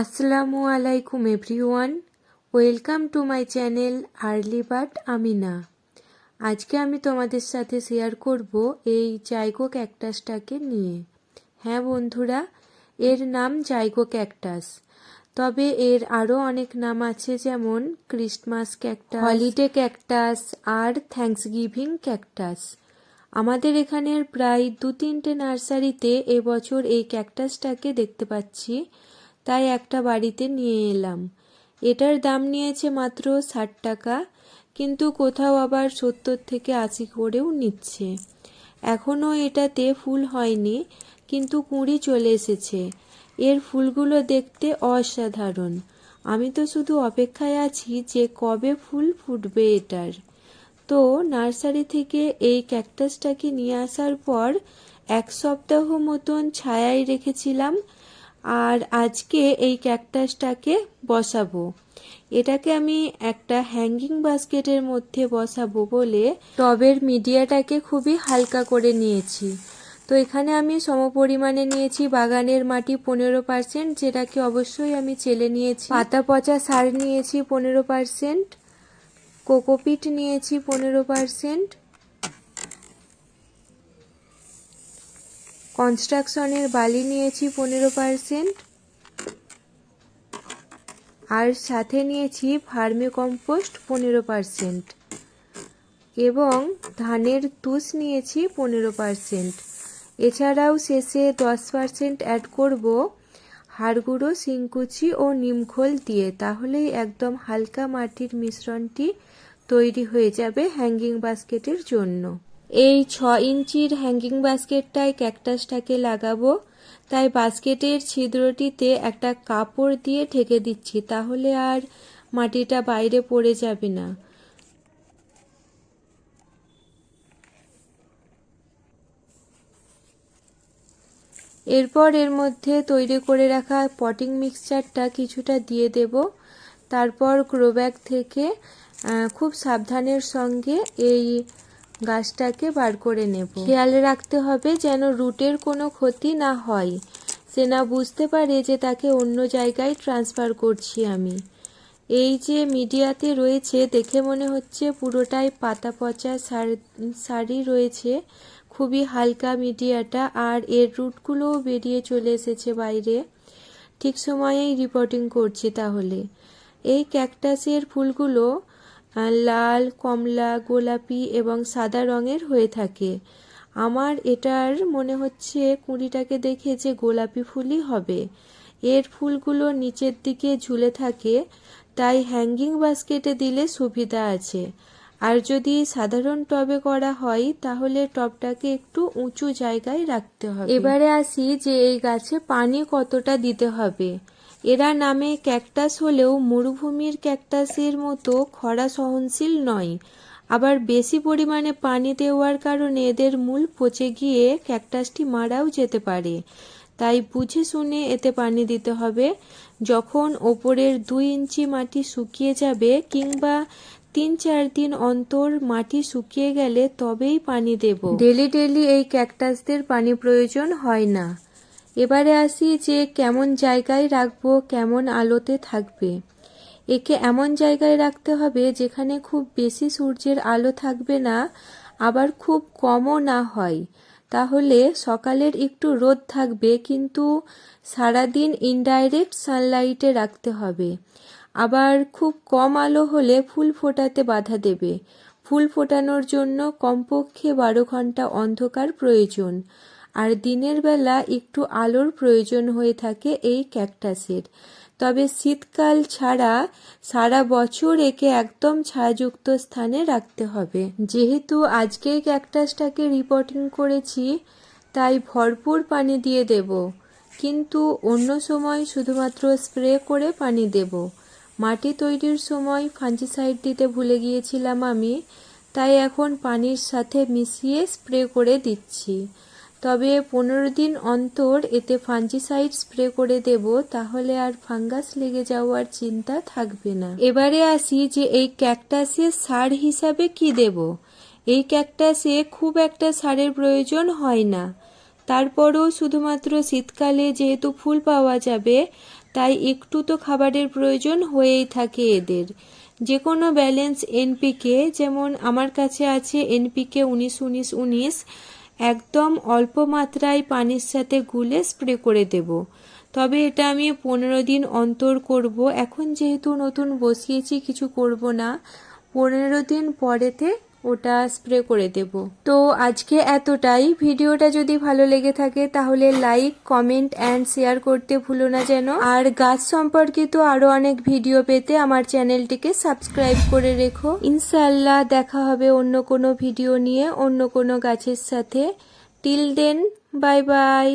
আসসালামু আলাইকুম, everyone. Welcome to my channel early but Amina. আজকে আমি তোমাদের সাথে শেয়ার করব এই জাইগো ক্যাকটাসটাকে নিয়ে। হ্যাঁ বন্ধুরা, এর নাম জাইগো ক্যাকটাস। তবে এর আরও অনেক নাম আছে, যেমন ক্রিস্টমাস ক্যাকটাস, হলিডে ক্যাকটাস আর থ্যাঙ্কসগিভিং ক্যাকটাস। আমাদের এখানের প্রায় দু তিনটে নার্সারিতে এবছর এই ক্যাকটাসটাকে দেখতে পাচ্ছি। তাই একটা বাড়িতে নিয়ে এলাম। এটার দাম নিয়েছে মাত্র ষাট টাকা, কিন্তু কোথাও আবার সত্তর থেকে আশি করেও নিচ্ছে। এখনও এটাতে ফুল হয়নি, কিন্তু কুঁড়ি চলে এসেছে। এর ফুলগুলো দেখতে অসাধারণ। আমি তো শুধু অপেক্ষায় আছি যে কবে ফুল ফুটবে এটার। তো নার্সারি থেকে এই ক্যাকটাসটাকে নিয়ে আসার পর এক সপ্তাহ মতন ছায়ায় রেখেছিলাম আর আজকে এই ক্যাকটাসটাকে বসাবো। এটাকে আমি একটা হ্যাঙ্গিং বাস্কেটের মধ্যে বসাবো বলে টবের মিডিয়াটাকে খুবই হালকা করে নিয়েছি। তো এখানে আমি সমপরিমাণে নিয়েছি বাগানের মাটি পনেরো পার্সেন্ট যেটাকে অবশ্যই আমি চেলে নিয়েছি। পাতা পচা সার নিয়েছি পনেরো পার্সেন্ট কোকোপিট নিয়েছি পনেরো পার্সেন্ট কনস্ট্রাকশনের বালি নিয়েছি পনেরো পার্সেন্ট। আর সাথে নিয়েছি ফার্মি কম্পোস্ট পনেরো পার্সেন্ট। এবং ধানের তুষ নিয়েছি পনেরো পার্সেন্ট। এছাড়াও শেষে দশ পার্সেন্ট অ্যাড করব হাড়গুঁড়ো, শিংকুচি ও নিমখোল দিয়ে। তাহলেই একদম হালকা মাটির মিশ্রণটি তৈরি হয়ে যাবে হ্যাঙ্গিং বাস্কেটের জন্য। এই ছ ইঞ্চির হ্যাঙ্গিং বাস্কেটটায় ক্যাকটাসটাকে লাগাবো। তাই বাস্কেটের ছিদ্রটিতে একটা কাপড় দিয়ে ঢেকে দিচ্ছি, তাহলে আর মাটিটা বাইরে পড়ে যাবে না। এরপর এর মধ্যে তৈরি করে রাখা পটিং মিক্সচারটা কিছুটা দিয়ে দেব। তারপর গ্রোব্যাগ থেকে খুব সাবধানের সঙ্গে এই গাছটাকে বার করে নেব। খেয়াল রাখতে হবে যেন রুটের কোনো ক্ষতি না হয়। সে না বুঝতে পারে যে তাকে অন্য জায়গায় ট্রান্সফার করছি আমি। এই যে মিডিয়াতে রয়েছে, দেখে মনে হচ্ছে পুরোটাই পাতা পচা শাড়ি রয়েছে। খুবই হালকা মিডিয়াটা আর এর রুটগুলোও বেরিয়ে চলে এসেছে বাইরে। ঠিক সময়েই রিপোর্টিং করছি তাহলে। এই ক্যাকটাসের ফুলগুলো লাল, কমলা, গোলাপি এবং সাদা রঙের হয়ে থাকে। আমার এটার মনে হচ্ছে কুঁড়িটাকে দেখে যে গোলাপি ফুলই হবে। এর ফুলগুলো নিচের দিকে ঝুলে থাকে, তাই হ্যাঙ্গিং বাস্কেটে দিলে সুবিধা আছে। আর যদি সাধারণ টবে করা হয়, তাহলে টবটাকে একটু উঁচু জায়গায় রাখতে হবে। এবারে আসি যে এই গাছে পানি কতটা দিতে হবে। এরা নামে ক্যাকটাস হলেও মরুভূমির ক্যাকটাসের মতো খরা সহনশীল নয়। আবার বেশি পরিমাণে পানি দেওয়ার কারণে এদের মূল পচে গিয়ে ক্যাকটাসটি মারাও যেতে পারে। তাই বুঝে শুনে এতে পানি দিতে হবে। যখন ওপরের দুই ইঞ্চি মাটি শুকিয়ে যাবে কিংবা তিন চার দিন অন্তর মাটি শুকিয়ে গেলে তবেই পানি দেব। ডেলি ডেলি এই ক্যাকটাসদের পানি প্রয়োজন হয় না। এবারে আসি যে কেমন জায়গায় রাখব, কেমন আলোতে থাকবে। একে এমন জায়গায় রাখতে হবে যেখানে খুব বেশি সূর্যের আলো থাকবে না, আবার খুব কমও না হয়। তাহলে সকালের একটু রোদ থাকবে, কিন্তু সারাদিন ইনডাইরেক্ট সানলাইটে রাখতে হবে। আবার খুব কম আলো হলে ফুল ফোটাতে বাধা দেবে। ফুল ফোটানোর জন্য কমপক্ষে বারো ঘণ্টা অন্ধকার প্রয়োজন। আর দিনের বেলা একটু আলোর প্রয়োজন হয়ে থাকে এই ক্যাকটাসের। তবে শীতকাল ছাড়া সারা বছর একে একদম ছায়াযুক্ত স্থানে রাখতে হবে। যেহেতু আজকে ক্যাকটাসটাকে রিপোর্টিং করেছি, তাই ভরপুর পানি দিয়ে দেব। কিন্তু অন্য সময় শুধুমাত্র স্প্রে করে পানি দেব। মাটি তৈরির সময় ফাঞ্জিসাইড দিতে ভুলে গিয়েছিলাম আমি, তাই এখন পানির সাথে মিশিয়ে স্প্রে করে দিচ্ছি। তবে পনেরো দিন অন্তর এতে ফাঞ্জিসাইড স্প্রে করে দেব, তাহলে আর ফাঙ্গাস লেগে যাওয়ার চিন্তা থাকবে না। এবারে আসি যে এই ক্যাকটাসে সার হিসাবে কি দেব। এই ক্যাকটাসে খুব একটা সারের প্রয়োজন হয় না। তারপরও শুধুমাত্র শীতকালে যেহেতু ফুল পাওয়া যাবে, তাই একটু তো খাবারের প্রয়োজন হয়েই থাকে এদের। যে কোনো ব্যালেন্স এনপিকে, যেমন আমার কাছে আছে এনপিকে উনিশ উনিশ উনিশ একদম অল্প মাত্রায় পানির সাথে গুলে স্প্রে করে দেব। তবে এটা আমি পনেরো দিন অন্তর করব। এখন যেহেতু নতুন বসিয়েছি, কিছু করব না। পনেরো দিন পরেতে ওটা স্প্রে করে দেব। তো আজকে এতটাই। ভিডিওটা যদি ভালো লেগে থাকে তাহলে লাইক কমেন্ট অ্যান্ড শেয়ার করতে ভুলো না যেন। আর গাছ সম্পর্কিত আরও অনেক ভিডিও পেতে আমার চ্যানেলটিকে সাবস্ক্রাইব করে রেখো। ইনশাল্লাহ দেখা হবে অন্য কোনো ভিডিও নিয়ে অন্য কোনো গাছের সাথে। Till then bye bye